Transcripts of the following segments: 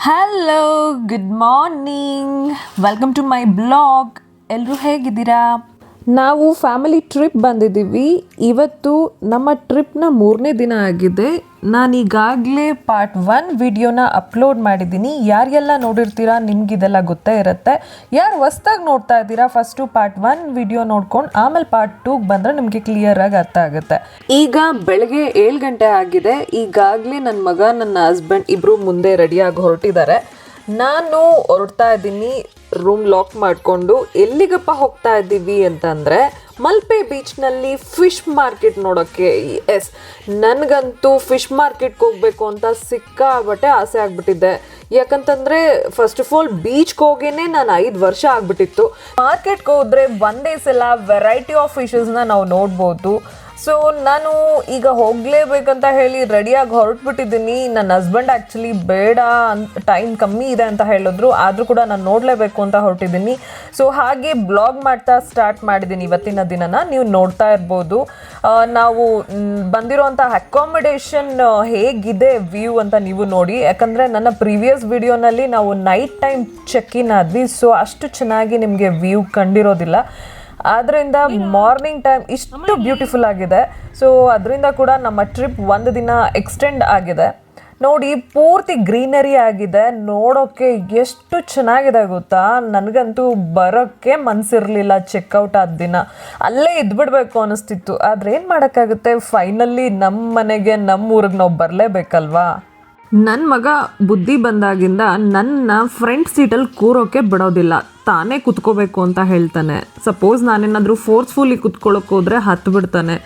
Hello good morning welcome to my blog ಎಲ್ಲರೂ ಹೇಗಿದ್ದೀರಾ ನಾವು ಫ್ಯಾಮಿಲಿ ಟ್ರಿಪ್ ಬಂದಿದ್ದೀವಿ. ಇವತ್ತು ನಮ್ಮ ಟ್ರಿಪ್ನ ಮೂರನೇ ದಿನ ಆಗಿದೆ. ನಾನು ಈಗಾಗಲೇ ಪಾರ್ಟ್ ಒನ್ ವಿಡಿಯೋನ ಅಪ್ಲೋಡ್ ಮಾಡಿದ್ದೀನಿ. ಯಾರೆಲ್ಲ ನೋಡಿರ್ತೀರಾ, ನಿಮ್ಗೆ ಇದೆಲ್ಲ ಗೊತ್ತೇ ಇರುತ್ತೆ. ಯಾರು ಹೊಸ್ದಾಗಿ ನೋಡ್ತಾ ಇದ್ದೀರಾ ಫಸ್ಟು ಪಾರ್ಟ್ ಒನ್ ವಿಡಿಯೋ ನೋಡ್ಕೊಂಡು ಆಮೇಲೆ ಪಾರ್ಟ್ ಟೂಗೆ ಬಂದರೆ ನಿಮಗೆ ಕ್ಲಿಯರಾಗಿ ಅರ್ಥ ಆಗುತ್ತೆ. ಈಗ ಬೆಳಗ್ಗೆ ಏಳು ಗಂಟೆ ಆಗಿದೆ. ಈಗಾಗಲೇ ನನ್ನ ಮಗ, ನನ್ನ ಹಸ್ಬೆಂಡ್ ಇಬ್ಬರು ಮುಂದೆ ರೆಡಿಯಾಗಿ ಹೊರಟಿದ್ದಾರೆ. ನಾನು ಹೊರಡ್ತಾ ಇದ್ದೀನಿ ರೂಮ್ ಲಾಕ್ ಮಾಡಿಕೊಂಡು ಎಲ್ಲಿಗಪ್ಪ ಹೋಗ್ತಾ ಇದ್ದೀವಿ ಅಂತಂದರೆ ಮಲ್ಪೆ ಬೀಚ್ನಲ್ಲಿ ಫಿಶ್ ಮಾರ್ಕೆಟ್ ನೋಡೋಕ್ಕೆ. ಎಸ್ ನನಗಂತೂ ಫಿಶ್ ಮಾರ್ಕೆಟ್ಗೆ ಹೋಗಬೇಕು ಅಂತ ಸಿಕ್ಕಾಬಟ್ಟೆ ಆಸೆ ಆಗ್ಬಿಟ್ಟಿದೆ. ಯಾಕಂತಂದರೆ ಫಸ್ಟ್ ಆಫ್ ಆಲ್ ಬೀಚ್ಗೆ ಹೋಗೇನೆ ನಾನು ಐದು ವರ್ಷ ಆಗಿಬಿಟ್ಟಿತ್ತು. ಮಾರ್ಕೆಟ್ಗೆ ಹೋದರೆ ಒಂದೇ ಸಲ ವೆರೈಟಿ ಆಫ್ ಫಿಶಸ್ನ ನಾವು ನೋಡ್ಬೋದು. ಸೊ ನಾನು ಈಗ ಹೋಗಲೇಬೇಕಂತ ಹೇಳಿ ರೆಡಿಯಾಗಿ ಹೊರಟ್ಬಿಟ್ಟಿದ್ದೀನಿ. ನನ್ನ ಹಸ್ಬೆಂಡ್ ಆ್ಯಕ್ಚುಲಿ ಬೇಡ ಅಂತ ಟೈಮ್ ಕಮ್ಮಿ ಇದೆ ಅಂತ ಹೇಳಿದ್ರು. ಆದರೂ ಕೂಡ ನಾನು ನೋಡಲೇಬೇಕು ಅಂತ ಹೊರಟಿದ್ದೀನಿ. ಸೊ ಹಾಗೆ ಬ್ಲಾಗ್ ಮಾಡ್ತಾ ಸ್ಟಾರ್ಟ್ ಮಾಡಿದ್ದೀನಿ ಇವತ್ತಿನ ದಿನನ. ನೀವು ನೋಡ್ತಾ ಇರ್ಬೋದು. ನಾವು ಬಂದಿರೋವಂಥ ಅಕಾಮಿಡೇಷನ್ ಹೇಗಿದೆ ವ್ಯೂ ಅಂತ ನೀವು ನೋಡಿ. ಯಾಕಂದರೆ ನನ್ನ ಪ್ರೀವಿಯಸ್ ವಿಡಿಯೋನಲ್ಲಿ ನಾವು ನೈಟ್ ಟೈಮ್ ಚೆಕ್ ಇನ್ ಆದ್ವಿ. ಸೊ ಅಷ್ಟು ಚೆನ್ನಾಗಿ ನಿಮಗೆ ವ್ಯೂ ಕಂಡಿರೋದಿಲ್ಲ. ಆದ್ರಿಂದ ಮಾರ್ನಿಂಗ್ ಟೈಮ್ ಇಷ್ಟು ಬ್ಯೂಟಿಫುಲ್ ಆಗಿದೆ. ಸೊ ಅದರಿಂದ ಕೂಡ ನಮ್ಮ ಟ್ರಿಪ್ ಒಂದು ದಿನ ಎಕ್ಸ್ಟೆಂಡ್ ಆಗಿದೆ. ನೋಡಿ ಪೂರ್ತಿ ಗ್ರೀನರಿ ಆಗಿದೆ. ನೋಡೋಕ್ಕೆ ಎಷ್ಟು ಚೆನ್ನಾಗಿದೆ ಗೊತ್ತಾ? ನನಗಂತೂ ಬರೋಕ್ಕೆ ಮನಸ್ಸಿರಲಿಲ್ಲ ಚೆಕ್ಔಟ್ ಆದ ದಿನ. ಅಲ್ಲೇ ಇದ್ಬಿಡ್ಬೇಕು ಅನಿಸ್ತಿತ್ತು. ಆದರೆ ಏನು ಮಾಡೋಕ್ಕಾಗುತ್ತೆ? ಫೈನಲಿ ನಮ್ಮ ಮನೆಗೆ ನಮ್ಮ ಊರಿಗೆ ನಾವು ಬರಲೇಬೇಕಲ್ವಾ? ನನ್ನ ಮಗ ಬುದ್ಧಿ ಬಂದಾಗಿಂದ ನನ್ನ ಫ್ರಂಟ್ ಸೀಟಲ್ಲಿ ಕೂರೋಕೆ ಬಿಡೋದಿಲ್ಲ. ತಾನೇ ಕುತ್ಕೋಬೇಕು ಅಂತ ಹೇಳ್ತಾನೆ. ಸಪೋಸ್ ನಾನೇನಾದರೂ ಫೋರ್ಸ್ಫುಲಿ ಕುತ್ಕೊಳ್ಳೋಕೆ ಹೋದರೆ ಹತ್ತು ಬಿಡ್ತಾನೆ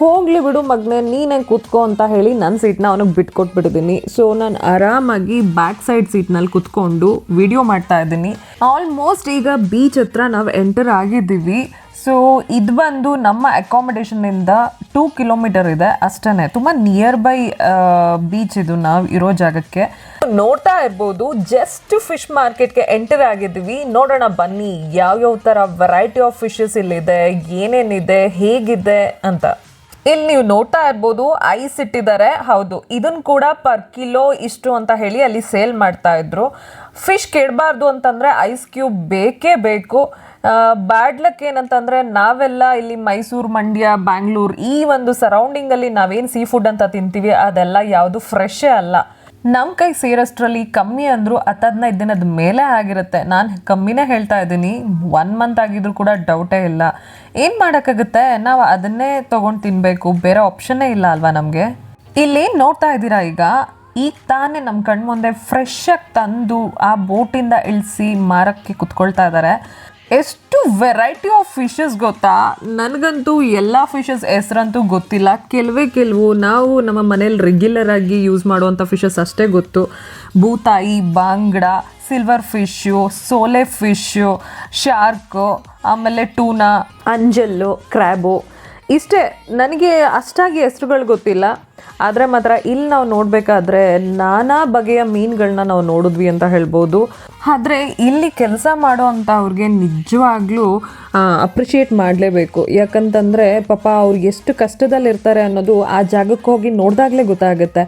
ಹೋಗಲಿ ಬಿಡು ಮಗನೆ, ನೀನೇ ಕೂತ್ಕೋ ಅಂತ ಹೇಳಿ ನನ್ನ ಸೀಟ್ನ ಅವನಿಗೆ ಬಿಟ್ಕೊಟ್ಬಿಟ್ಟಿದ್ದೀನಿ ಸೊ ನಾನು ಆರಾಮಾಗಿ ಬ್ಯಾಕ್ ಸೈಡ್ ಸೀಟ್ನಲ್ಲಿ ಕುತ್ಕೊಂಡು ವಿಡಿಯೋ ಮಾಡ್ತಾ ಇದ್ದೀನಿ. ಆಲ್ಮೋಸ್ಟ್ ಈಗ ಬೀಚ್ ಹತ್ರ ನಾವು ಎಂಟರ್ ಆಗಿದ್ದೀವಿ. ಸೊ ಇದು ಬಂದು ನಮ್ಮ ಅಕಾಮಿಡೇಷನಿಂದ ಟೂ ಕಿಲೋಮೀಟರ್ ಇದೆ. ಅಷ್ಟೇ ತುಂಬ ನಿಯರ್ ಬೈ ಬೀಚ್ ಇದು ನಾವು ಇರೋ ಜಾಗಕ್ಕೆ. ನೋಡ್ತಾ ಇರ್ಬೋದು ಜಸ್ಟ್ ಫಿಶ್ ಮಾರ್ಕೆಟ್ಗೆ ಎಂಟರ್ ಆಗಿದ್ವಿ. ನೋಡೋಣ ಬನ್ನಿ, ಯಾವ್ಯಾವ ಥರ ವೆರೈಟಿ ಆಫ್ ಫಿಶಸ್ ಇಲ್ಲಿದೆ, ಏನೇನಿದೆ, ಹೇಗಿದೆ ಅಂತ. ಇಲ್ಲಿ ನೀವು ನೋಡ್ತಾ ಇರ್ಬೋದು ಐಸ್ ಇಟ್ಟಿದ್ದಾರೆ. ಹೌದು ಇದನ್ನ ಕೂಡ ಪರ್ ಕಿಲೋ ಇಷ್ಟು ಅಂತ ಹೇಳಿ ಅಲ್ಲಿ ಸೇಲ್ ಮಾಡ್ತಾ ಇದ್ರು. ಫಿಶ್ ಕೆಡಬಾರ್ದು ಅಂತಂದ್ರೆ ಐಸ್ ಕ್ಯೂಬ್ ಬೇಕೇ ಬೇಕು. ಬ್ಯಾಡ್ ಲಕ್ ಏನಂತಂದ್ರೆ ನಾವೆಲ್ಲ ಇಲ್ಲಿ ಮೈಸೂರು, ಮಂಡ್ಯ ಬ್ಯಾಂಗ್ಳೂರ್ ಈ ಒಂದು ಸರೌಂಡಿಂಗ್ ಅಲ್ಲಿ ನಾವೇನು ಸೀ ಫುಡ್ ಅಂತ ತಿಂತೀವಿ, ಅದೆಲ್ಲ ಯಾವುದು ಫ್ರೆಶೇ ಅಲ್ಲ. ನಮ್ಮ ಕೈ ಸೇರೋಷ್ಟರಲ್ಲಿ ಕಮ್ಮಿ ಅಂದರೂ ಹತ್ತು ಹದಿನೈದು ದಿನದ ಮೇಲೆ ಆಗಿರುತ್ತೆ. ನಾನು ಕಮ್ಮಿನೇ ಹೇಳ್ತಾ ಇದ್ದೀನಿ. ಒನ್ ಮಂತ್ ಆಗಿದ್ರು ಕೂಡ ಡೌಟೇ ಇಲ್ಲ. ಏನು ಮಾಡೋಕ್ಕಾಗುತ್ತೆ? ನಾವು ಅದನ್ನೇ ತೊಗೊಂಡು ತಿನ್ನಬೇಕು ಬೇರೆ ಆಪ್ಷನ್ನೇ ಇಲ್ಲ ಅಲ್ವಾ ನಮಗೆ? ಇಲ್ಲಿ ನೋಡ್ತಾ ಇದ್ದೀರಾ ಈಗ? ಈಗ ತಾನೇ ನಮ್ಮ ಕಣ್ಮುಂದೆ ಫ್ರೆಶ್ ಆಗಿ ತಂದು ಆ ಬೋಟಿಂದ ಇಳಿಸಿ ಮಾರಕ್ಕೆ ಕುತ್ಕೊಳ್ತಾ ಇದ್ದಾರೆ ಎಷ್ಟು ವೆರೈಟಿ ಆಫ್ ಫಿಶಸ್ ಗೊತ್ತಾ? ನನಗಂತೂ ಎಲ್ಲ ಫಿಶಸ್ ಹೆಸರಂತೂ ಗೊತ್ತಿಲ್ಲ. ಕೆಲವೇ ಕೆಲವು, ನಾವು ನಮ್ಮ ಮನೇಲಿ ರೆಗ್ಯುಲರ್ ಆಗಿ ಯೂಸ್ ಮಾಡುವಂಥ ಫಿಶಸ್ ಅಷ್ಟೇ ಗೊತ್ತು. ಬೂತಾಯಿ ಬಾಂಗ್ಡ ಸಿಲ್ವರ್ ಫಿಶ್ಶು ಸೋಲೆ ಫಿಶ್ಶು ಶಾರ್ಕು ಆಮೇಲೆ ಟೂನಾ ಅಂಜಲ್ಲು ಕ್ರ್ಯಾಬು ಇಷ್ಟೇ. ನನಗೆ ಅಷ್ಟಾಗಿ ಹೆಸರುಗಳು ಗೊತ್ತಿಲ್ಲ. ಆದರೆ ಮಾತ್ರ ಇಲ್ಲಿ ನಾವು ನೋಡಬೇಕಾದ್ರೆ ನಾನಾ ಬಗೆಯ ಮೀನುಗಳನ್ನ ನಾವು ನೋಡಿದ್ವಿ ಅಂತ ಹೇಳ್ಬೋದು. ಆದರೆ ಇಲ್ಲಿ ಕೆಲಸ ಮಾಡೋ ಅಂಥವ್ರಿಗೆ ನಿಜವಾಗ್ಲೂ ಅಪ್ರಿಷಿಯೇಟ್ ಮಾಡಲೇಬೇಕು. ಯಾಕಂತಂದರೆ ಪಾಪ ಅವ್ರು ಎಷ್ಟು ಕಷ್ಟದಲ್ಲಿರ್ತಾರೆ ಅನ್ನೋದು ಆ ಜಾಗಕ್ಕೆ ಹೋಗಿ ನೋಡಿದಾಗಲೇ ಗೊತ್ತಾಗುತ್ತೆ.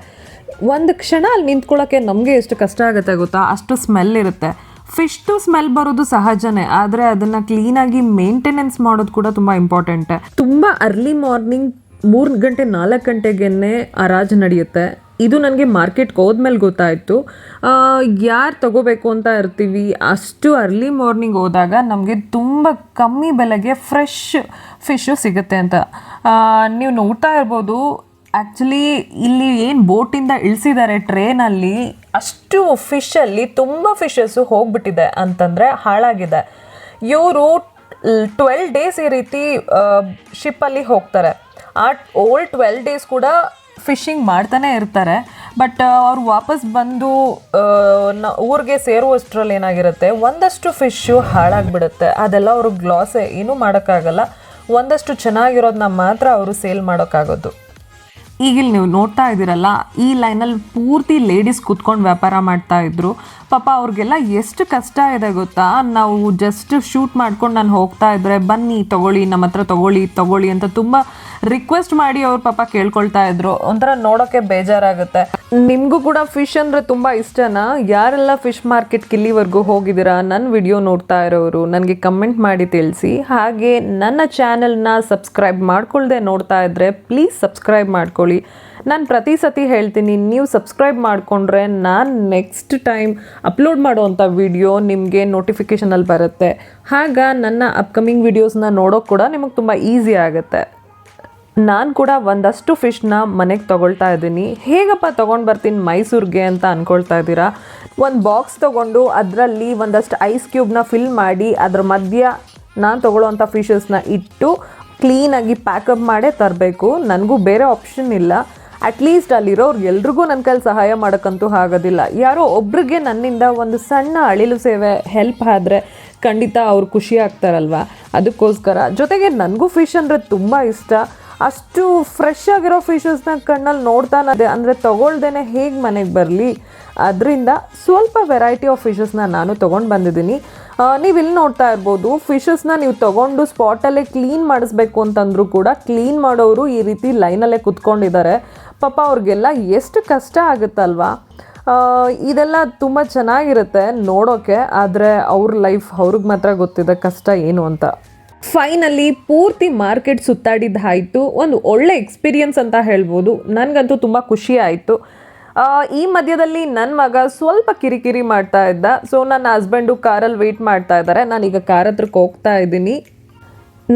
ಒಂದು ಕ್ಷಣ ಅಲ್ಲಿ ನಿಂತ್ಕೊಳ್ಳೋಕ್ಕೆ ನಮಗೆ ಎಷ್ಟು ಕಷ್ಟ ಆಗುತ್ತೆ ಗೊತ್ತಾ? ಅಷ್ಟು ಸ್ಮೆಲ್ ಇರುತ್ತೆ. ಫಿಶ್ ಟು ಸ್ಮೆಲ್ ಬರೋದು ಸಹಜನೇ, ಆದರೆ ಅದನ್ನು ಕ್ಲೀನಾಗಿ ಮೇಂಟೆನೆನ್ಸ್ ಮಾಡೋದು ಕೂಡ ತುಂಬ ಇಂಪಾರ್ಟೆಂಟೆ ತುಂಬ ಅರ್ಲಿ ಮಾರ್ನಿಂಗ್ ಮೂರು ಗಂಟೆ, ನಾಲ್ಕು ಆ ರಾಜ ನಡೆಯುತ್ತೆ. ಇದು ನನಗೆ ಮಾರ್ಕೆಟ್ಗೆ ಹೋದ್ಮೇಲೆ ಗೊತ್ತಾಯಿತು. ಯಾರು ತಗೋಬೇಕು ಅಂತ ಇರ್ತೀವಿ? ಅಷ್ಟು ಅರ್ಲಿ ಮಾರ್ನಿಂಗ್ ಹೋದಾಗ ನಮಗೆ ತುಂಬ ಕಮ್ಮಿ ಬೆಲೆಗೆ ಫ್ರೆಶ್ ಫಿಶು ಸಿಗುತ್ತೆ ಅಂತ. ನೀವು ನೋಡ್ತಾ ಇರ್ಬೋದು ಆ್ಯಕ್ಚುಲಿ ಇಲ್ಲಿ ಏನು ಬೋಟಿಂದ ಇಳಿಸಿದ್ದಾರೆ ಟ್ರೇನಲ್ಲಿ ಅಷ್ಟು ಫಿಶಲ್ಲಿ ತುಂಬ ಫಿಶಸ್ಸು ಹೋಗ್ಬಿಟ್ಟಿದೆ ಅಂತಂದರೆ ಹಾಳಾಗಿದೆ. ಇವರು ಟ್ವೆಲ್ ಡೇಸ್ ಈ ರೀತಿ ಶಿಪ್ಪಲ್ಲಿ ಹೋಗ್ತಾರೆ. ಆ ಓಲ್ ಟ್ವೆಲ್ ಡೇಸ್ ಕೂಡ ಫಿಶಿಂಗ್ ಮಾಡ್ತಾನೆ ಇರ್ತಾರೆ. ಬಟ್ ಅವ್ರು ವಾಪಸ್ ಬಂದು ನ, ಊರಿಗೆ ಸೇರುವಷ್ಟರಲ್ಲಿ ಏನಾಗಿರುತ್ತೆ, ಒಂದಷ್ಟು ಫಿಶ್ಶು ಹಾಳಾಗ್ಬಿಡುತ್ತೆ. ಅದೆಲ್ಲ ಅವರು ಗ್ಲಾಸೆ ಏನೂ ಮಾಡೋಕ್ಕಾಗಲ್ಲ. ಒಂದಷ್ಟು ಚೆನ್ನಾಗಿರೋದನ್ನ ಮಾತ್ರ ಅವರು ಸೇಲ್ ಮಾಡೋಕ್ಕಾಗೋದು. ಈಗ ನೀವು ನೋಡ್ತಾ ಇದ್ದೀರಲ್ಲ, ಈ ಲೈನಲ್ಲಿ ಪೂರ್ತಿ ಲೇಡೀಸ್ ಕುತ್ಕೊಂಡು ವ್ಯಾಪಾರ ಮಾಡ್ತಾ ಇದ್ರು. ಪಾಪ ಅವ್ರಿಗೆಲ್ಲ ಎಷ್ಟು ಕಷ್ಟ ಇದೆ ಗೊತ್ತಾ? ನಾವು ಜಸ್ಟ್ ಶೂಟ್ ಮಾಡ್ಕೊಂಡು ನಾನು ಹೋಗ್ತಾ ಇದ್ರೆ, ಬನ್ನಿ, ತಗೊಳ್ಳಿ, ನಮ್ಮ ಹತ್ರ ತಗೊಳ್ಳಿ ತಗೊಳ್ಳಿ ಅಂತ ತುಂಬ ರಿಕ್ವೆಸ್ಟ್ ಮಾಡಿ ಅವ್ರು ಪಾಪ ಕೇಳ್ಕೊಳ್ತಾ ಇದ್ರು. ಒಂಥರ ನೋಡೋಕೆ ಬೇಜಾರಾಗುತ್ತೆ. ನಿಮಗೂ ಕೂಡ ಫಿಶ್ ಅಂದರೆ ತುಂಬ ಇಷ್ಟನಾ? ಯಾರೆಲ್ಲ ಫಿಶ್ ಮಾರ್ಕೆಟ್ ಇಲ್ಲಿವರೆಗೂ ಹೋಗಿದ್ದೀರಾ? ನನ್ನ ವಿಡಿಯೋ ನೋಡ್ತಾ ಇರೋರು, ನನಗೆ ಕಮೆಂಟ್ ಮಾಡಿ ತಿಳಿಸಿ. ಹಾಗೆ ನನ್ನ ಚಾನೆಲ್ನ ಸಬ್ಸ್ಕ್ರೈಬ್ ಮಾಡ್ಕೊಳ್ಳದೆ ನೋಡ್ತಾ ಇದ್ದರೆ ಪ್ಲೀಸ್ ಸಬ್ಸ್ಕ್ರೈಬ್ ಮಾಡ್ಕೊಳ್ಳಿ ನಾನು ಪ್ರತಿ ಸತಿ ಹೇಳ್ತೀನಿ, ನೀವು ಸಬ್ಸ್ಕ್ರೈಬ್ ಮಾಡಿಕೊಂಡ್ರೆ ನಾನು ನೆಕ್ಸ್ಟ್ ಟೈಮ್ ಅಪ್ಲೋಡ್ ಮಾಡೋವಂಥ ವಿಡಿಯೋ ನಿಮಗೆ ನೋಟಿಫಿಕೇಷನಲ್ಲಿ ಬರುತ್ತೆ. ಆಗ ನನ್ನ ಅಪ್ಕಮಿಂಗ್ ವಿಡಿಯೋಸ್ನ ನೋಡೋಕೆ ಕೂಡ ನಿಮಗೆ ತುಂಬ ಈಸಿ ಆಗುತ್ತೆ. ನಾನು ಕೂಡ ಒಂದಷ್ಟು ಫಿಶ್ನ ಮನೆಗೆ ತೊಗೊಳ್ತಾ ಇದ್ದೀನಿ. ಹೇಗಪ್ಪ ತೊಗೊಂಡು ಬರ್ತೀನಿ ಮೈಸೂರಿಗೆ ಅಂತ ಅಂದ್ಕೊಳ್ತಾ ಇದ್ದೀರಾ? ಒಂದು ಬಾಕ್ಸ್ ತೊಗೊಂಡು ಅದರಲ್ಲಿ ಒಂದಷ್ಟು ಐಸ್ ಕ್ಯೂಬ್ನ ಫಿಲ್ ಮಾಡಿ, ಅದ್ರ ಮಧ್ಯ ನಾನು ತೊಗೊಳ್ಳೋವಂಥ ಫಿಶಸ್ನ ಇಟ್ಟು ಕ್ಲೀನಾಗಿ ಪ್ಯಾಕಪ್ ಮಾಡೇ ತರಬೇಕು. ನನಗೂ ಬೇರೆ ಆಪ್ಷನ್ ಇಲ್ಲ. ಅಟ್ಲೀಸ್ಟ್ ಅಲ್ಲಿರೋರು ಎಲ್ರಿಗೂ ನನ್ನ ಕೈಲಿ ಸಹಾಯ ಮಾಡೋಕ್ಕಂತೂ ಆಗೋದಿಲ್ಲ ಯಾರೋ ಒಬ್ರಿಗೆ ನನ್ನಿಂದ ಒಂದು ಸಣ್ಣ ಅಳಿಲು ಸೇವೆ ಹೆಲ್ಪ್ ಆದರೆ ಖಂಡಿತ ಅವ್ರು ಖುಷಿ ಆಗ್ತಾರಲ್ವ? ಅದಕ್ಕೋಸ್ಕರ. ಜೊತೆಗೆ ನನಗೂ ಫಿಶ್ ಅಂದರೆ ತುಂಬ ಇಷ್ಟ. ಅಷ್ಟು ಫ್ರೆಶ್ ಆಗಿರೋ ಫಿಶಸ್ನ ಕಣ್ಣಲ್ಲಿ ನೋಡ್ತಾನೆ ಅದೇ ಅಂದರೆ ತೊಗೊಳ್ದೇನೆ ಹೇಗೆ ಮನೆಗೆ ಬರಲಿ. ಅದರಿಂದ ಸ್ವಲ್ಪ ವೆರೈಟಿ ಆಫ್ ಫಿಶಸ್ನ ನಾನು ತೊಗೊಂಡು ಬಂದಿದ್ದೀನಿ. ನೀವು ಇಲ್ಲಿ ನೋಡ್ತಾ ಇರ್ಬೋದು ಫಿಶಸ್ನ ನೀವು ತೊಗೊಂಡು ಸ್ಪಾಟಲ್ಲೇ ಕ್ಲೀನ್ ಮಾಡಿಸ್ಬೇಕು ಅಂತಂದರೂ ಕೂಡ ಕ್ಲೀನ್ ಮಾಡೋರು ಈ ರೀತಿ ಲೈನಲ್ಲೇ ಕುತ್ಕೊಂಡಿದ್ದಾರೆ ಪಾಪ ಅವ್ರಿಗೆಲ್ಲ ಎಷ್ಟು ಕಷ್ಟ ಆಗುತ್ತಲ್ವಾ? ಇದೆಲ್ಲ ತುಂಬ ಚೆನ್ನಾಗಿರುತ್ತೆ ನೋಡೋಕ್ಕೆ ಆದರೆ ಅವ್ರ ಲೈಫ್ ಅವ್ರಿಗೆ ಮಾತ್ರ ಗೊತ್ತಿದೆ ಕಷ್ಟ ಏನು ಅಂತ. ಫೈನಲಿ ಪೂರ್ತಿ ಮಾರ್ಕೆಟ್ ಸುತ್ತಾಡಿದ್ದಾಯಿತು. ಒಂದು ಒಳ್ಳೆ ಎಕ್ಸ್ಪೀರಿಯನ್ಸ್ ಅಂತ ಹೇಳ್ಬೋದು. ನನಗಂತೂ ತುಂಬ ಖುಷಿ ಆಯಿತು. ಈ ಮಧ್ಯದಲ್ಲಿ ನನ್ನ ಮಗ ಸ್ವಲ್ಪ ಕಿರಿಕಿರಿ ಮಾಡ್ತಾ ಇದ್ದ. ಸೊ ನನ್ನ ಹಸ್ಬೆಂಡು ಕಾರಲ್ಲಿ ವೆಯ್ಟ್ ಮಾಡ್ತಾ ಇದ್ದಾರೆ. ನಾನೀಗ ಕಾರ್ ಹತ್ರಕ್ಕೆ ಹೋಗ್ತಾ ಇದ್ದೀನಿ.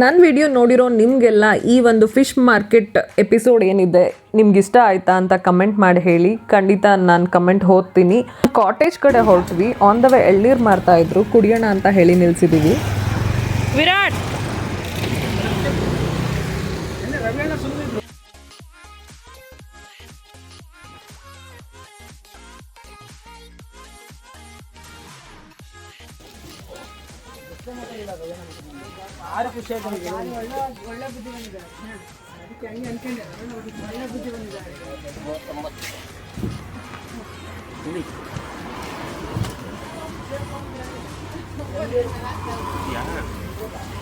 ನನ್ನ ವಿಡಿಯೋ ನೋಡಿರೋ ನಿಮಗೆಲ್ಲ ಈ ಒಂದು ಫಿಶ್ ಮಾರ್ಕೆಟ್ ಎಪಿಸೋಡ್ ಏನಿದೆ ನಿಮ್ಗೆ ಇಷ್ಟ ಆಯ್ತಾ ಅಂತ ಕಮೆಂಟ್ ಮಾಡಿ ಹೇಳಿ. ಖಂಡಿತ ನಾನು ಕಮೆಂಟ್ ಓದ್ತೀನಿ ಕಾಟೇಜ್ ಕಡೆ ಹೊರಟ್ವಿ. ಆನ್ ದ ವೇ ಎಳ್ನೀರು ಮಾಡ್ತಾ ಇದ್ರು. ಕುಡಿಯೋಣ ಅಂತ ಹೇಳಿ ನಿಲ್ಸಿದೀವಿ. ವಿರಾಟ್! ಆರು ಖುಷಿ ಆಗಿದೆ ಒಳ್ಳೆ ಬುದ್ಧಿ ಬಂದಿದ್ದಾರೆ ಅದಕ್ಕೆ ಹಂಗೆ ಅನ್ಕೊಂಡೆ ಒಳ್ಳೆ ಬುದ್ಧಿ ಬಂದಿದ್ದಾರೆ ಯಾರು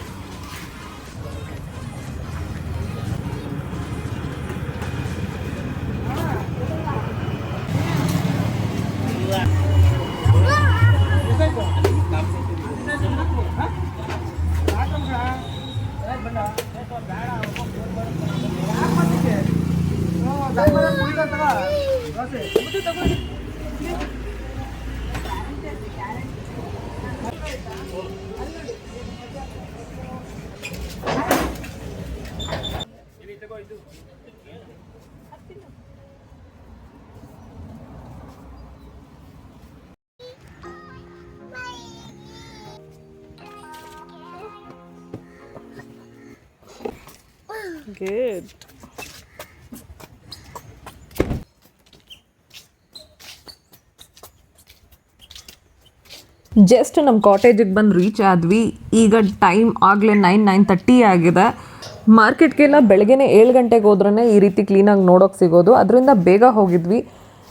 ಗುಡ್ ಜಸ್ಟ್ ನಮ್ಮ ಕಾಟೇಜಿಗೆ ಬಂದು ರೀಚ್ ಆದ್ವಿ. ಈಗ ಟೈಮ್ ಆಗಲೇ ನೈನ್ ನೈನ್ ತರ್ಟಿ ಆಗಿದೆ. ಮಾರ್ಕೆಟ್ಗೆಲ್ಲ ಬೆಳಗ್ಗೆನೆ ಏಳು ಗಂಟೆಗೆ ಹೋದ್ರೇ ಈ ರೀತಿ ಕ್ಲೀನಾಗಿ ನೋಡೋಕೆ ಸಿಗೋದು. ಅದರಿಂದ ಬೇಗ ಹೋಗಿದ್ವಿ.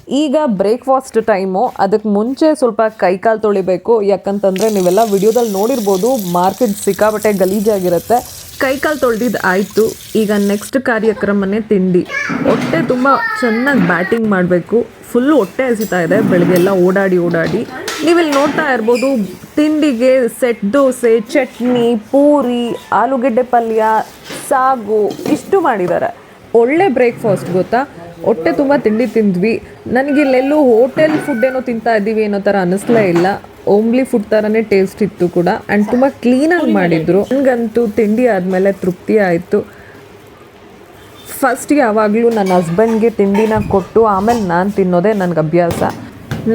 ಈಗ ಬ್ರೇಕ್ಫಾಸ್ಟ್ ಟೈಮು. ಅದಕ್ಕೆ ಮುಂಚೆ ಸ್ವಲ್ಪ ಕೈಕಾಲು ತೊಳಿಬೇಕು. ಯಾಕಂತಂದರೆ ನೀವೆಲ್ಲ ವಿಡಿಯೋದಲ್ಲಿ ನೋಡಿರ್ಬೋದು, ಮಾರ್ಕೆಟ್ ಸಿಕ್ಕಾಬಟ್ಟೆ ಗಲೀಜಾಗಿರುತ್ತೆ ಕೈಕಾಲು ತೊಳೆದಿದ್ದು ಆಯಿತು. ಈಗ ನೆಕ್ಸ್ಟ್ ಕಾರ್ಯಕ್ರಮನೇ ತಿಂಡಿ. ಹೊಟ್ಟೆ ತುಂಬ ಚೆನ್ನಾಗಿ ಬ್ಯಾಟಿಂಗ್ ಮಾಡಬೇಕು. ಫುಲ್ ಹೊಟ್ಟೆ ಹಸಿತಾ ಇದೆ. ಬೆಳಗ್ಗೆ ಎಲ್ಲ ಓಡಾಡಿ ಓಡಾಡಿ. ನೀವಿಲ್ಲಿ ನೋಡ್ತಾ ಇರ್ಬೋದು, ತಿಂಡಿಗೆ ಸೆಟ್ ದೋಸೆ, ಚಟ್ನಿ, ಪೂರಿ, ಆಲೂಗೆಡ್ಡೆ ಪಲ್ಯ, ಸಾಗು, ಇಷ್ಟು ಮಾಡಿದ್ದಾರೆ. ಒಳ್ಳೆ ಬ್ರೇಕ್ಫಾಸ್ಟ್ ಗೊತ್ತಾ? ಹೊಟ್ಟೆ ತುಂಬ ತಿಂಡಿ ತಿಂದ್ವಿ. ನನಗೆ ಇಲ್ಲೆಲ್ಲೂ ಹೋಟೆಲ್ ಫುಡ್ ಏನೋ ತಿಂತಾ ಇದ್ದೀವಿ ಅನ್ನೋ ಥರ ಅನಿಸ್ಲೇ ಇಲ್ಲ. ಓಮ್ಲಿ ಫುಡ್ ಥರನೇ ಟೇಸ್ಟ್ ಇತ್ತು ಕೂಡ. ಆ್ಯಂಡ್ ತುಂಬ ಕ್ಲೀನಾಗಿ ಮಾಡಿದ್ರು. ನನಗಂತೂ ತಿಂಡಿ ಆದಮೇಲೆ ತೃಪ್ತಿ ಆಯಿತು. ಫಸ್ಟ್ ಯಾವಾಗಲೂ ನನ್ನ ಹಸ್ಬೆಂಡ್ಗೆ ತಿಂಡಿನ ಕೊಟ್ಟು, ಆಮೇಲೆ ನಾನು ತಿನ್ನೋದೇ ನನಗೆ ಅಭ್ಯಾಸ.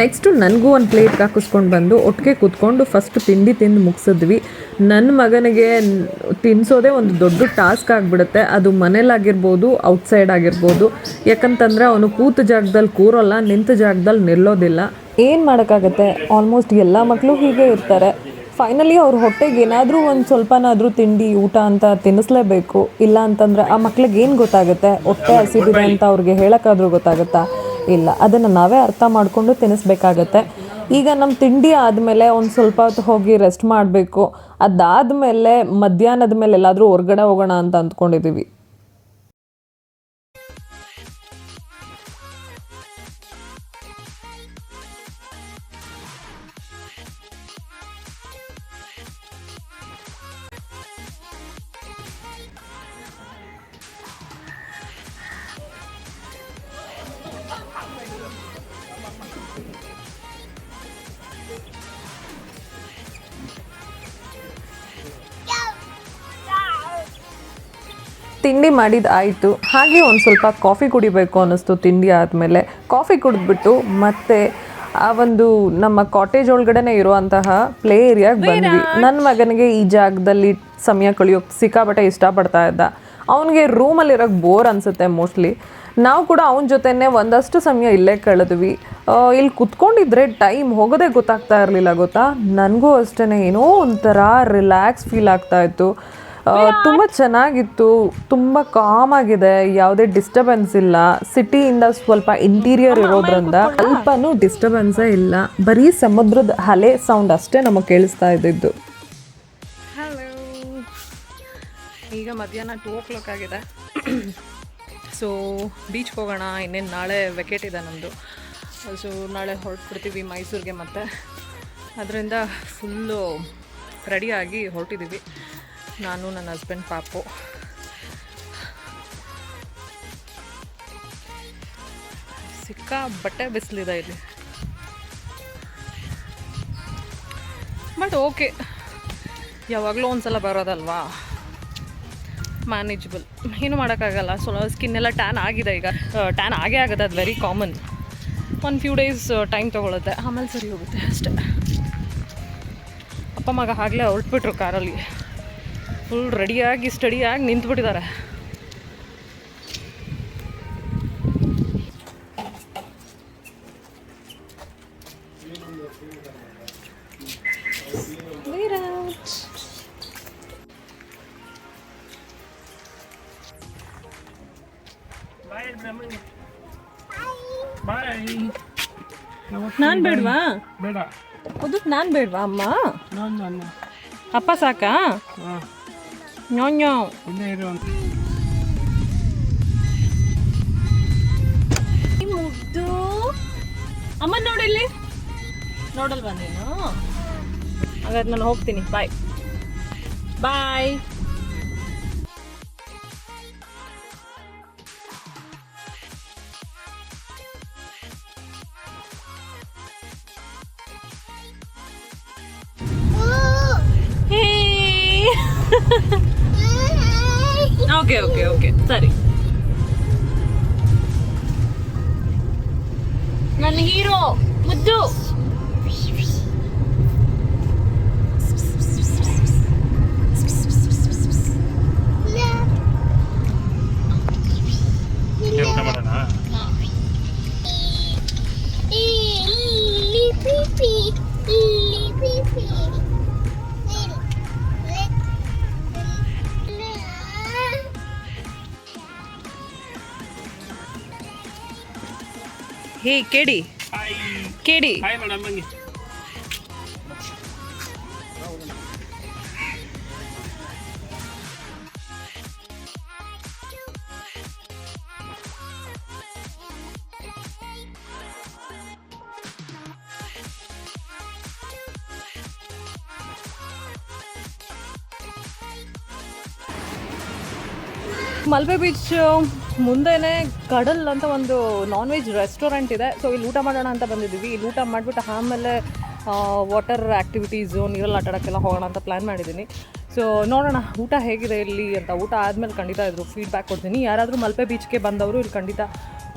ನೆಕ್ಸ್ಟು ನನಗೂ ಒಂದು ಪ್ಲೇಟ್ ಹಾಕಿಸ್ಕೊಂಡು ಬಂದು ಒಟ್ಟಿಗೆ ಕೂತ್ಕೊಂಡು ಫಸ್ಟ್ ತಿಂಡಿ ತಿಂದು ಮುಗಿಸಿದ್ವಿ. ನನ್ನ ಮಗನಿಗೆ ತಿನ್ನಿಸೋದೇ ಒಂದು ದೊಡ್ಡ ಟಾಸ್ಕ್ ಆಗಿಬಿಡುತ್ತೆ. ಅದು ಮನೇಲಾಗಿರ್ಬೋದು ಔಟ್ಸೈಡ್ ಆಗಿರ್ಬೋದು. ಯಾಕಂತಂದರೆ ಅವನು ಕೂತ ಜಾಗದಲ್ಲಿ ಕೂರೋಲ್ಲ, ನಿಂತ ಜಾಗದಲ್ಲಿ ನಿಲ್ಲೋದಿಲ್ಲ. ಏನು ಮಾಡೋಕ್ಕಾಗತ್ತೆ? ಆಲ್ಮೋಸ್ಟ್ ಎಲ್ಲ ಮಕ್ಕಳು ಹೀಗೆ ಇರ್ತಾರೆ. ಫೈನಲಿ ಅವ್ರ ಹೊಟ್ಟೆಗೆ ಏನಾದರೂ ಒಂದು ಸ್ವಲ್ಪನಾದರೂ ತಿಂಡಿ, ಊಟ ಅಂತ ತಿನ್ನಿಸ್ಲೇಬೇಕು ಇಲ್ಲ ಅಂತಂದ್ರೆ ಆ ಮಕ್ಳಿಗೆ ಏನು ಗೊತ್ತಾಗುತ್ತೆ? ಹೊಟ್ಟೆ ಹಸಿದಿದೆ ಅಂತ ಅವ್ರಿಗೆ ಹೇಳೋಕ್ಕಾದ್ರೂ ಗೊತ್ತಾಗುತ್ತಾ? ಇಲ್ಲ. ಅದನ್ನು ನಾವೇ ಅರ್ಥ ಮಾಡಿಕೊಂಡು ತಿನ್ನಿಸ್ಬೇಕಾಗತ್ತೆ. ಈಗ ನಮ್ಮ ತಿಂಡಿ ಆದಮೇಲೆ ಒಂದು ಸ್ವಲ್ಪ ಹೊತ್ತು ಹೋಗಿ ರೆಸ್ಟ್ ಮಾಡಬೇಕು. ಅದಾದಮೇಲೆ ಮಧ್ಯಾಹ್ನದ ಮೇಲೆ ಎಲ್ಲಾದರೂ ಹೊರ್ಗಡೆ ಹೋಗೋಣ ಅಂತ ಅಂದ್ಕೊಂಡಿದ್ದೀವಿ ತಿಂಡಿ ಮಾಡಿದ್ದು ಆಯಿತು. ಹಾಗೆ ಒಂದು ಸ್ವಲ್ಪ ಕಾಫಿ ಕುಡಿಬೇಕು ಅನ್ನಿಸ್ತು ತಿಂಡಿ ಆದಮೇಲೆ. ಕಾಫಿ ಕುಡಿದ್ಬಿಟ್ಟು ಮತ್ತೆ ಆ ಒಂದು ನಮ್ಮ ಕಾಟೇಜ್ ಒಳಗಡೆನೆ ಇರುವಂತಹ ಪ್ಲೇ ಏರಿಯಾಗೆ ಬಂದ್ವಿ. ನನ್ನ ಮಗನಿಗೆ ಈ ಜಾಗದಲ್ಲಿ ಸಮಯ ಕಳಿಯೋಕೆ ಸಿಕ್ಕಾಪಟ್ಟೆ ಇಷ್ಟಪಡ್ತಾ ಇದ್ದ. ಅವನಿಗೆ ರೂಮಲ್ಲಿರೋಕ್ಕೆ ಬೋರ್ ಅನಿಸುತ್ತೆ ಮೋಸ್ಟ್ಲಿ ನಾವು ಕೂಡ ಅವನ ಜೊತೆನೆ ಒಂದಷ್ಟು ಸಮಯ ಇಲ್ಲೇ ಕಳೆದ್ವಿ. ಇಲ್ಲಿ ಕುತ್ಕೊಂಡಿದ್ರೆ ಟೈಮ್ ಹೋಗೋದೇ ಗೊತ್ತಾಗ್ತಾ ಇರಲಿಲ್ಲ ಗೊತ್ತಾ? ನನಗೂ ಅಷ್ಟೇ ಏನೋ ಒಂಥರ ರಿಲ್ಯಾಕ್ಸ್ ಫೀಲ್ ಆಗ್ತಾ ಇತ್ತು. ತುಂಬ ಚೆನ್ನಾಗಿತ್ತು ತುಂಬ ಕಾಮ್ ಆಗಿದೆ ಯಾವುದೇ ಡಿಸ್ಟರ್ಬೆನ್ಸ್ ಇಲ್ಲ. ಸಿಟಿಯಿಂದ ಸ್ವಲ್ಪ ಇಂಟೀರಿಯರ್ ಇರೋದ್ರಿಂದ ಸ್ವಲ್ಪನೂ ಡಿಸ್ಟರ್ಬೆನ್ಸೇ ಇಲ್ಲ. ಬರೀ ಸಮುದ್ರದ ಹಲೆ ಸೌಂಡ್ ಅಷ್ಟೇ ನಮಗೆ ಕೇಳಿಸ್ತಾ ಇದ್ದಿದ್ದು. ಹಲೋ ಈಗ ಮಧ್ಯಾಹ್ನ ಟೂ ಓ ಕ್ಲಾಕ್ ಆಗಿದೆ. ಸೊ ಬೀಚ್ಗೆ ಹೋಗೋಣ, ಇನ್ನೇನು ನಾಳೆ ವೆಕೇಟ್ ಇದೆ ನಮ್ಮದು ಸೊ ನಾಳೆ ಹೊರಟ್ಬಿಡ್ತೀವಿ ಮೈಸೂರಿಗೆ ಮತ್ತೆ. ಅದರಿಂದ ಫುಲ್ಲು ರೆಡಿಯಾಗಿ ಹೊರಟಿದ್ದೀವಿ ನಾನು, ನನ್ನ ಹಸ್ಬೆಂಡ್ ಪಾಪು. ಸಿಕ್ಕಾ ಬಟ್ಟೆ ಬಿಸಿಲಿದೆ ಇಲ್ಲಿ. ಬಟ್ ಓಕೆ ಯಾವಾಗಲೂ ಒಂದ್ಸಲ ಬರೋದಲ್ವಾ? ಮ್ಯಾನೇಜಬಲ್ ಏನು ಮಾಡೋಕ್ಕಾಗಲ್ಲ. ಸೊ ಸ್ಕಿನ್ ಎಲ್ಲ ಟ್ಯಾನ್ ಆಗಿದೆ ಈಗ. ಟ್ಯಾನ್ ಆಗೇ ಆಗುತ್ತೆ. ಅದು ವೆರಿ ಕಾಮನ್ ಒಂದು ಫ್ಯೂ ಡೇಸ್ ಟೈಮ್ ತೊಗೊಳುತ್ತೆ. ಆಮೇಲೆ ಸರಿ ಹೋಗುತ್ತೆ ಅಷ್ಟೇ. ಅಪ್ಪ, ಮಗ ಆಗಲೇ ಹೊರಟ್ಬಿಟ್ರು ಕಾರಲ್ಲಿ. ಫುಲ್ ರೆಡಿಯಾಗಿ ಸ್ಟಡಿಯಾಗಿ ನಿಂತ್ಬಿಟ್ಟಿದ್ದಾರೆ. ಬಾಯ್ ನಾನು ಬೇಡವಾ? ಬೇಡ. ಅದಕ್ಕೆ ನಾನು ಬೇಡವಾ ಅಮ್ಮ? ಅಪ್ಪ ಸಾಕಾ? ño ño ಇಲ್ಲೇ ಇರುವಂತ ಮುದ್ದು ಅಮ್ಮ ನೋಡಿಲ್ಲಿ ನೋಡಲ್ವಾ ನೀನು? ಹಾಗಾದ್ರೆ ನಾನು ಹೋಗ್ತೀನಿ. Bye bye okay okay okay ಸರಿ. ನನ್ನ ಹೀರೋ ಮುದ್ದು. ಹೇ ಕೇಡಿ ಹಾಯ್ ಕೇಡಿ ಹಾಯ್ ಮೇಡಮ್ ಬನ್ನಿ. ಮಲ್ಬೆ ಬೀಚ್ ಮುಂದೆನೆ ಕಡಲ್ ಅಂತ ಒಂದು ನಾನ್ ವೆಜ್ ರೆಸ್ಟೋರೆಂಟ್ ಇದೆ. ಸೊ ಇಲ್ಲಿ ಊಟ ಮಾಡೋಣ ಅಂತ ಬಂದಿದ್ದೀವಿ. ಇಲ್ಲಿ ಊಟ ಮಾಡಿಬಿಟ್ಟು ಆಮೇಲೆ ವಾಟರ್ ಆ್ಯಕ್ಟಿವಿಟೀಸು ನೀರಲ್ಲಿ ಆಟ ಆಡೋಕ್ಕೆಲ್ಲ ಹೋಗೋಣ ಅಂತ ಪ್ಲ್ಯಾನ್ ಮಾಡಿದ್ದೀನಿ. ಸೊ ನೋಡೋಣ ಊಟ ಹೇಗಿದೆ ಇಲ್ಲಿ ಅಂತ. ಊಟ ಆದಮೇಲೆ ಖಂಡಿತ ಇದ್ರು ಫೀಡ್ಬ್ಯಾಕ್ ಕೊಡ್ತೀನಿ. ಯಾರಾದರೂ ಮಲ್ಪೆ ಬೀಚ್ಗೆ ಬಂದವರು ಇಲ್ಲಿ ಖಂಡಿತ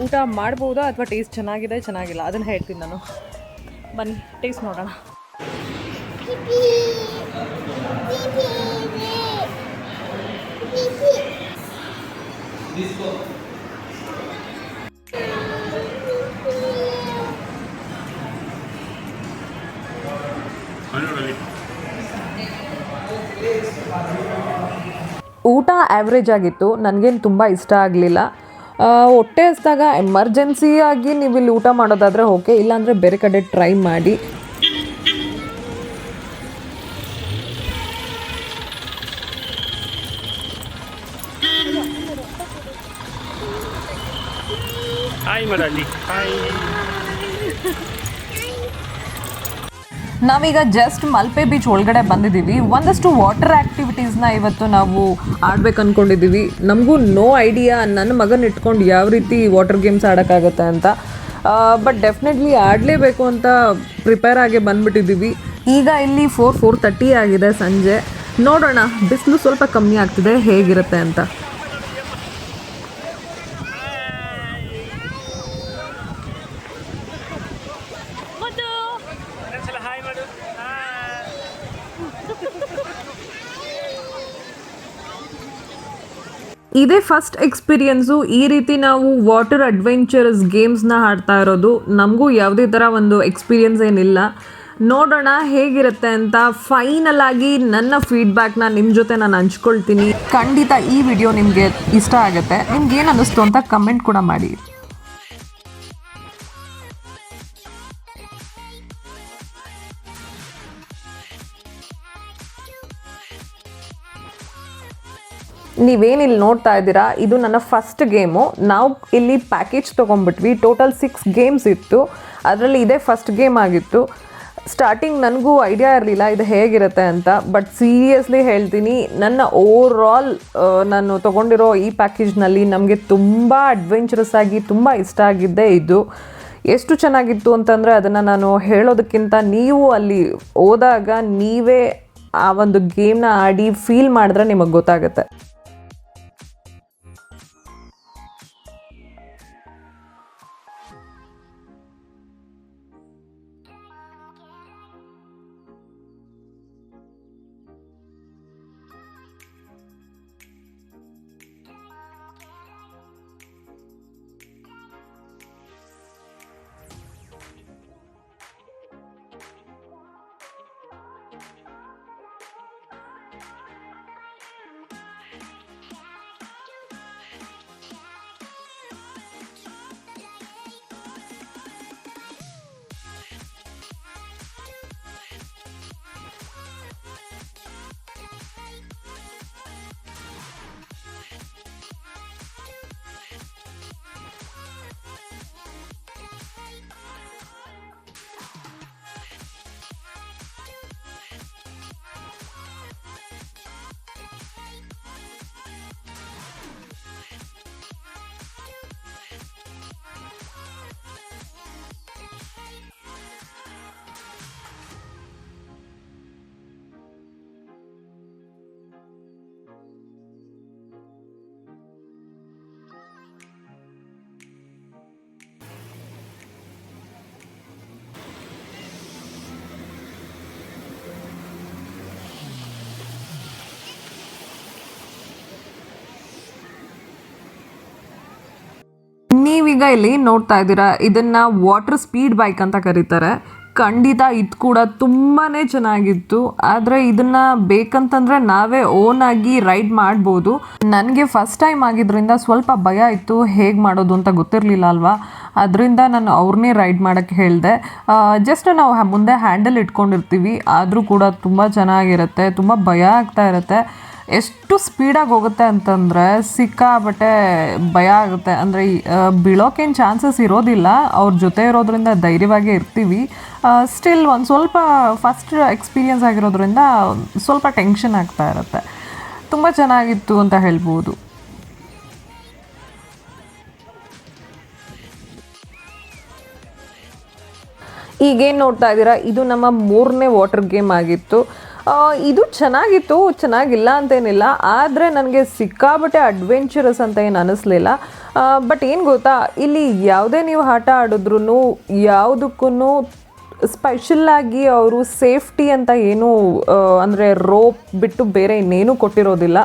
ಊಟ ಮಾಡ್ಬೋದಾ ಅಥವಾ ಟೇಸ್ಟ್ ಚೆನ್ನಾಗಿದೆ, ಚೆನ್ನಾಗಿಲ್ಲ? ಅದನ್ನು ಹೇಳ್ತೀನಿ ನಾನು. ಬನ್ನಿ ಟೇಸ್ಟ್ ನೋಡೋಣ. ಊಟ ಆ್ಯಾವ್ರೇಜ್ ಆಗಿತ್ತು, ನನಗೇನು ತುಂಬ ಇಷ್ಟ ಆಗಲಿಲ್ಲ. ಹೊಟ್ಟೆ ಹಸ್ದಾಗ ಎಮರ್ಜೆನ್ಸಿಯಾಗಿ ನೀವು ಇಲ್ಲಿ ಊಟ ಮಾಡೋದಾದರೆ ಓಕೆ ಇಲ್ಲಾಂದರೆ ಬೇರೆ ಕಡೆ ಟ್ರೈ ಮಾಡಿ. ನಾವೀಗ ಜಸ್ಟ್ ಮಲ್ಪೆ ಬೀಚ್ ಒಳಗಡೆ ಬಂದಿದ್ದೀವಿ. ಒಂದಷ್ಟು ವಾಟರ್ ಆ್ಯಕ್ಟಿವಿಟೀಸ್ನ ಇವತ್ತು ನಾವು ಆಡ್ಬೇಕು ಅಂದ್ಕೊಂಡಿದ್ದೀವಿ ನಮಗೂ ನೋ ಐಡಿಯಾ ನನ್ನ ಮಗನ ಇಟ್ಕೊಂಡು ಯಾವ ರೀತಿ ವಾಟರ್ ಗೇಮ್ಸ್ ಆಡೋಕ್ಕಾಗತ್ತೆ ಅಂತ. ಬಟ್ ಡೆಫಿನೆಟ್ಲಿ ಆಡಲೇಬೇಕು ಅಂತ ಪ್ರಿಪೇರ್ ಆಗಿ ಬಂದ್ಬಿಟ್ಟಿದ್ದೀವಿ. ಈಗ ಇಲ್ಲಿ ಫೋರ್ ಫೋರ್ ತರ್ಟಿ ಆಗಿದೆ ಸಂಜೆ. ನೋಡೋಣ, ಬಿಸಿಲು ಸ್ವಲ್ಪ ಕಮ್ಮಿ ಆಗ್ತಿದೆ, ಹೇಗಿರುತ್ತೆ ಅಂತ. ಇದೇ ಫಸ್ಟ್ ಎಕ್ಸ್ಪೀರಿಯನ್ಸು ಈ ರೀತಿ ನಾವು ವಾಟರ್ ಅಡ್ವೆಂಚರಸ್ ಗೇಮ್ಸ್ನ ಆಡ್ತಾ ಇರೋದು. ನಮಗೂ ಯಾವುದೇ ಥರ ಒಂದು ಎಕ್ಸ್ಪೀರಿಯನ್ಸ್ ಏನಿಲ್ಲ. ನೋಡೋಣ ಹೇಗಿರುತ್ತೆ ಅಂತ ಫೈನಲ್ ಆಗಿ ನನ್ನ ಫೀಡ್ಬ್ಯಾಕ್ನ ನಿಮ್ಮ ಜೊತೆ ನಾನು ಹಂಚ್ಕೊಳ್ತೀನಿ. ಖಂಡಿತ ಈ ವಿಡಿಯೋ ನಿಮಗೆ ಇಷ್ಟ ಆಗುತ್ತೆ. ನಿಮ್ಗೆ ಏನು ಅನ್ನಿಸ್ತು ಅಂತ ಕಮೆಂಟ್ ಕೂಡ ಮಾಡಿ. ನೀವೇನು ಇಲ್ಲಿ ನೋಡ್ತಾ ಇದ್ದೀರಾ, ಇದು ನನ್ನ ಫಸ್ಟ್ ಗೇಮು ನಾವು ಇಲ್ಲಿ ಪ್ಯಾಕೇಜ್ ತೊಗೊಂಡ್ಬಿಟ್ವಿ. ಟೋಟಲ್ ಸಿಕ್ಸ್ ಗೇಮ್ಸ್ ಇತ್ತು. ಅದರಲ್ಲಿ ಇದೇ ಫಸ್ಟ್ ಗೇಮ್ ಆಗಿತ್ತು. ಸ್ಟಾರ್ಟಿಂಗ್ ನನಗೂ ಐಡಿಯಾ ಇರಲಿಲ್ಲ ಇದು ಹೇಗಿರುತ್ತೆ ಅಂತ ಬಟ್ ಸೀರಿಯಸ್ಲಿ ಹೇಳ್ತೀನಿ, ನನ್ನ ಓವರ್ ಆಲ್ ನಾನು ತೊಗೊಂಡಿರೋ ಈ ಪ್ಯಾಕೇಜ್ನಲ್ಲಿ ನಮಗೆ ತುಂಬ ಅಡ್ವೆಂಚರಸ್ ಆಗಿ, ತುಂಬ ಇಷ್ಟ ಆಗಿದ್ದೇ ಇದು. ಎಷ್ಟು ಚೆನ್ನಾಗಿತ್ತು ಅಂತಂದರೆ ಅದನ್ನು ನಾನು ಹೇಳೋದಕ್ಕಿಂತ ನೀವು ಅಲ್ಲಿ ಹೋದಾಗ ನೀವೇ ಆ ಒಂದು ಗೇಮ್ನ ಆಡಿ ಫೀಲ್ ಮಾಡಿದ್ರೆ ನಿಮಗೆ ಗೊತ್ತಾಗುತ್ತೆ. ನೀವೀಗ ಇಲ್ಲಿ ನೋಡ್ತಾ ಇದ್ದೀರಾ, ಇದನ್ನ ವಾಟರ್ ಸ್ಪೀಡ್ ಬೈಕ್ ಅಂತ ಕರೀತಾರೆ. ಖಂಡಿತ ಇದು ಕೂಡ ತುಂಬಾ ಚೆನ್ನಾಗಿತ್ತು. ಆದರೆ ಇದನ್ನ ಬೇಕಂತಂದ್ರೆ ನಾವೇ ಓನ್ ಆಗಿ ರೈಡ್ ಮಾಡ್ಬೋದು. ನನಗೆ ಫಸ್ಟ್ ಟೈಮ್ ಆಗಿದ್ದರಿಂದ ಸ್ವಲ್ಪ ಭಯ ಇತ್ತು, ಹೇಗೆ ಮಾಡೋದು ಅಂತ ಗೊತ್ತಿರಲಿಲ್ಲ ಅಲ್ವಾ? ಅದರಿಂದ ನಾನು ಅವ್ರನ್ನೇ ರೈಡ್ ಮಾಡೋಕ್ಕೆ ಹೇಳಿದೆ. ಜಸ್ಟ್ ನಾವು ಮುಂದೆ ಹ್ಯಾಂಡಲ್ ಇಟ್ಕೊಂಡಿರ್ತೀವಿ. ಆದರೂ ಕೂಡ ತುಂಬ ಚೆನ್ನಾಗಿರುತ್ತೆ, ತುಂಬ ಭಯ ಆಗ್ತಾ ಇರುತ್ತೆ. ಎಷ್ಟು ಸ್ಪೀಡಾಗಿ ಹೋಗುತ್ತೆ ಅಂತಂದರೆ ಸಿಕ್ಕಾಬಟ್ಟೆ ಭಯ ಆಗುತ್ತೆ. ಅಂದರೆ ಬೀಳೋಕೇನು ಚಾನ್ಸಸ್ ಇರೋದಿಲ್ಲ. ಅವ್ರ ಜೊತೆ ಇರೋದ್ರಿಂದ ಧೈರ್ಯವಾಗೇ ಇರ್ತೀವಿ. ಸ್ಟಿಲ್ ಒಂದು ಸ್ವಲ್ಪ ಫಸ್ಟ್ ಎಕ್ಸ್ಪೀರಿಯನ್ಸ್ ಆಗಿರೋದ್ರಿಂದ ಸ್ವಲ್ಪ ಟೆನ್ಷನ್ ಆಗ್ತಾ ಇರುತ್ತೆ. ತುಂಬ ಚೆನ್ನಾಗಿತ್ತು ಅಂತ ಹೇಳ್ಬೋದು. ಈಗೇನು ನೋಡ್ತಾ ಇದ್ದೀರಾ? ಇದು ನಮ್ಮ ಮೂರನೇ ವಾಟರ್ ಗೇಮ್ ಆಗಿತ್ತು. ಇದು ಚೆನ್ನಾಗಿತ್ತು, ಚೆನ್ನಾಗಿಲ್ಲ ಅಂತೇನಿಲ್ಲ. ಆದರೆ ನನಗೆ ಸಿಕ್ಕಾಬಟ್ಟೆ ಅಡ್ವೆಂಚರಸ್ ಅಂತ ಏನು ಅನ್ನಿಸ್ಲಿಲ್ಲ ಬಟ್ ಏನು ಗೊತ್ತಾ, ಇಲ್ಲಿ ಯಾವುದೇ ನೀವು ಆಟ ಆಡಿದ್ರೂ ಯಾವುದಕ್ಕೂ ಸ್ಪೆಷಲ್ಲಾಗಿ ಅವರು ಸೇಫ್ಟಿ ಅಂತ ಏನು ಅಂದರೆ ರೋಪ್ ಬಿಟ್ಟು ಬೇರೆ ಇನ್ನೇನು ಕೊಟ್ಟಿರೋದಿಲ್ಲ.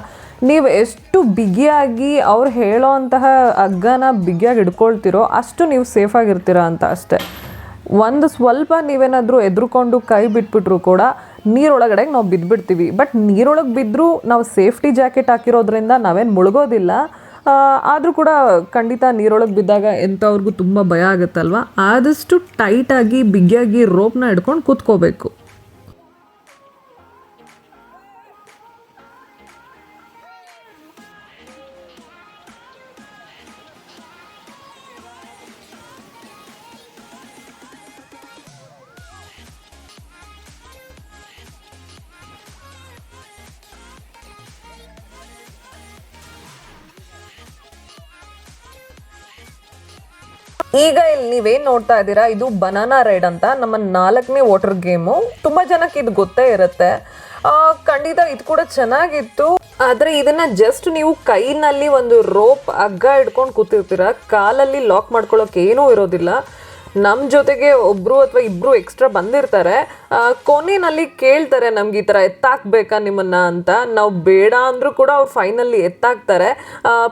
ನೀವು ಎಷ್ಟು ಬಿಗಿಯಾಗಿ ಅವ್ರು ಹೇಳೋ ಅಂತಹ ಹಗ್ಗನ ಬಿಗಿಯಾಗಿ ಹಿಡ್ಕೊಳ್ತಿರೋ ಅಷ್ಟು ನೀವು ಸೇಫಾಗಿರ್ತೀರ ಅಂತ ಅಷ್ಟೇ. ಒಂದು ಸ್ವಲ್ಪ ನೀವೇನಾದರೂ ಎದುರುಕೊಂಡು ಕೈ ಬಿಟ್ಬಿಟ್ರು ಕೂಡ ನೀರೊಳಗಡೆ ನಾವು ಬಿದ್ದುಬಿಡ್ತೀವಿ ಬಟ್ ನೀರೊಳಗೆ ಬಿದ್ದರೂ ನಾವು ಸೇಫ್ಟಿ ಜಾಕೆಟ್ ಹಾಕಿರೋದ್ರಿಂದ ನಾವೇನು ಮುಳುಗೋದಿಲ್ಲ. ಆದರೂ ಕೂಡ ಖಂಡಿತ ನೀರೊಳಗೆ ಬಿದ್ದಾಗ ಎಂಥವ್ರಿಗೂ ತುಂಬ ಭಯ ಆಗುತ್ತಲ್ವ? ಆದಷ್ಟು ಟೈಟಾಗಿ ಬಿಗಿಯಾಗಿ ರೋಪ್ನ ಹಿಡ್ಕೊಂಡು ಕೂತ್ಕೋಬೇಕು. ಈಗ ಇಲ್ಲಿ ನೀವೇನ್ ನೋಡ್ತಾ ಇದ್ದೀರಾ? ಇದು ಬನಾನಾ ರೈಡ್ ಅಂತ ನಮ್ಮ ನಾಲ್ಕನೇ ವಾಟರ್ ಗೇಮು ತುಂಬಾ ಜನಕ್ಕೆ ಇದು ಗೊತ್ತೇ ಇರುತ್ತೆ. ಆ, ಖಂಡಿತ ಇದು ಕೂಡ ಚೆನ್ನಾಗಿತ್ತು. ಆದ್ರೆ ಇದನ್ನ ಜಸ್ಟ್ ನೀವು ಕೈನಲ್ಲಿ ಒಂದು ರೋಪ್ ಹಗ್ಗ ಇಟ್ಕೊಂಡು ಕೂತಿರ್ತೀರ? ಕಾಲಲ್ಲಿ ಲಾಕ್ ಮಾಡ್ಕೊಳ್ಳೋಕೆ ಏನೂ ಇರೋದಿಲ್ಲ. ನಮ್ಮ ಜೊತೆಗೆ ಒಬ್ರು ಅಥವಾ ಇಬ್ರು ಎಕ್ಸ್ಟ್ರಾ ಬಂದಿರ್ತಾರೆ. ಕೊನೆಯಲ್ಲಿ ಕೇಳ್ತಾರೆ ನಮ್ಗೆ ಈ ಥರ ಎತ್ತಾಕ್ಬೇಕಾ ನಿಮ್ಮನ್ನ ಅಂತ. ನಾವು ಬೇಡ ಅಂದ್ರೂ ಕೂಡ ಅವ್ರು ಫೈನಲ್ಲಿ ಎತ್ತಾಕ್ತಾರೆ.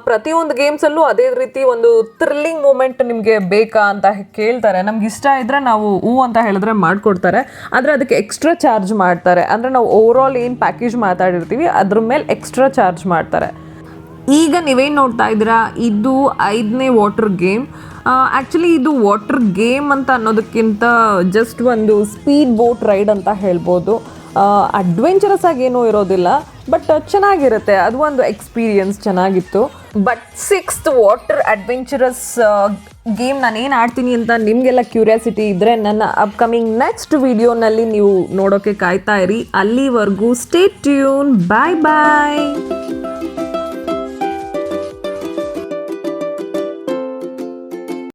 ಪ್ರತಿಯೊಂದು ಗೇಮ್ಸಲ್ಲೂ ಅದೇ ರೀತಿ ಒಂದು ಥ್ರಿಲ್ಲಿಂಗ್ ಮೂಮೆಂಟ್ ನಿಮಗೆ ಬೇಕಾ ಅಂತ ಕೇಳ್ತಾರೆ. ನಮ್ಗೆ ಇಷ್ಟ ಇದ್ರೆ ನಾವು ಹೂ ಅಂತ ಹೇಳಿದ್ರೆ ಮಾಡಿಕೊಡ್ತಾರೆ. ಆದರೆ ಅದಕ್ಕೆ ಎಕ್ಸ್ಟ್ರಾ ಚಾರ್ಜ್ ಮಾಡ್ತಾರೆ. ಅಂದರೆ ನಾವು ಓವರ್ ಆಲ್ ಏನು ಪ್ಯಾಕೇಜ್ ಮಾತಾಡಿರ್ತೀವಿ, ಅದ್ರ ಮೇಲೆ ಎಕ್ಸ್ಟ್ರಾ ಚಾರ್ಜ್ ಮಾಡ್ತಾರೆ. ನೀವೇನು ನೋಡ್ತಾ ಇದ್ದೀರಾ? ಇದು ಐದನೇ ವಾಟರ್ ಗೇಮ್ ಆ್ಯಕ್ಚುಲಿ ಇದು ವಾಟರ್ ಗೇಮ್ ಅಂತ ಅನ್ನೋದಕ್ಕಿಂತ ಜಸ್ಟ್ ಒಂದು ಸ್ಪೀಡ್ ಬೋಟ್ ರೈಡ್ ಅಂತ ಹೇಳ್ಬೋದು. ಅಡ್ವೆಂಚರಸ್ ಆಗಿ ಏನೂ ಇರೋದಿಲ್ಲ ಬಟ್ ಚೆನ್ನಾಗಿರುತ್ತೆ. ಅದು ಒಂದು ಎಕ್ಸ್ಪೀರಿಯನ್ಸ್ ಚೆನ್ನಾಗಿತ್ತು. But sixth water adventurous game ನಾನು ಏನು ಆಡ್ತೀನಿ ಅಂತ ನಿಮಗೆಲ್ಲ ಕ್ಯೂರಿಯಾಸಿಟಿ ಇದ್ದರೆ ನನ್ನ ಅಪ್ಕಮಿಂಗ್ ನೆಕ್ಸ್ಟ್ ವಿಡಿಯೋನಲ್ಲಿ ನೀವು ನೋಡೋಕ್ಕೆ ಕಾಯ್ತಾ ಇರಿ. ಅಲ್ಲಿವರೆಗೂ ಸ್ಟೇ ಟ್ಯೂನ್ ಬಾಯ್ ಬಾಯ್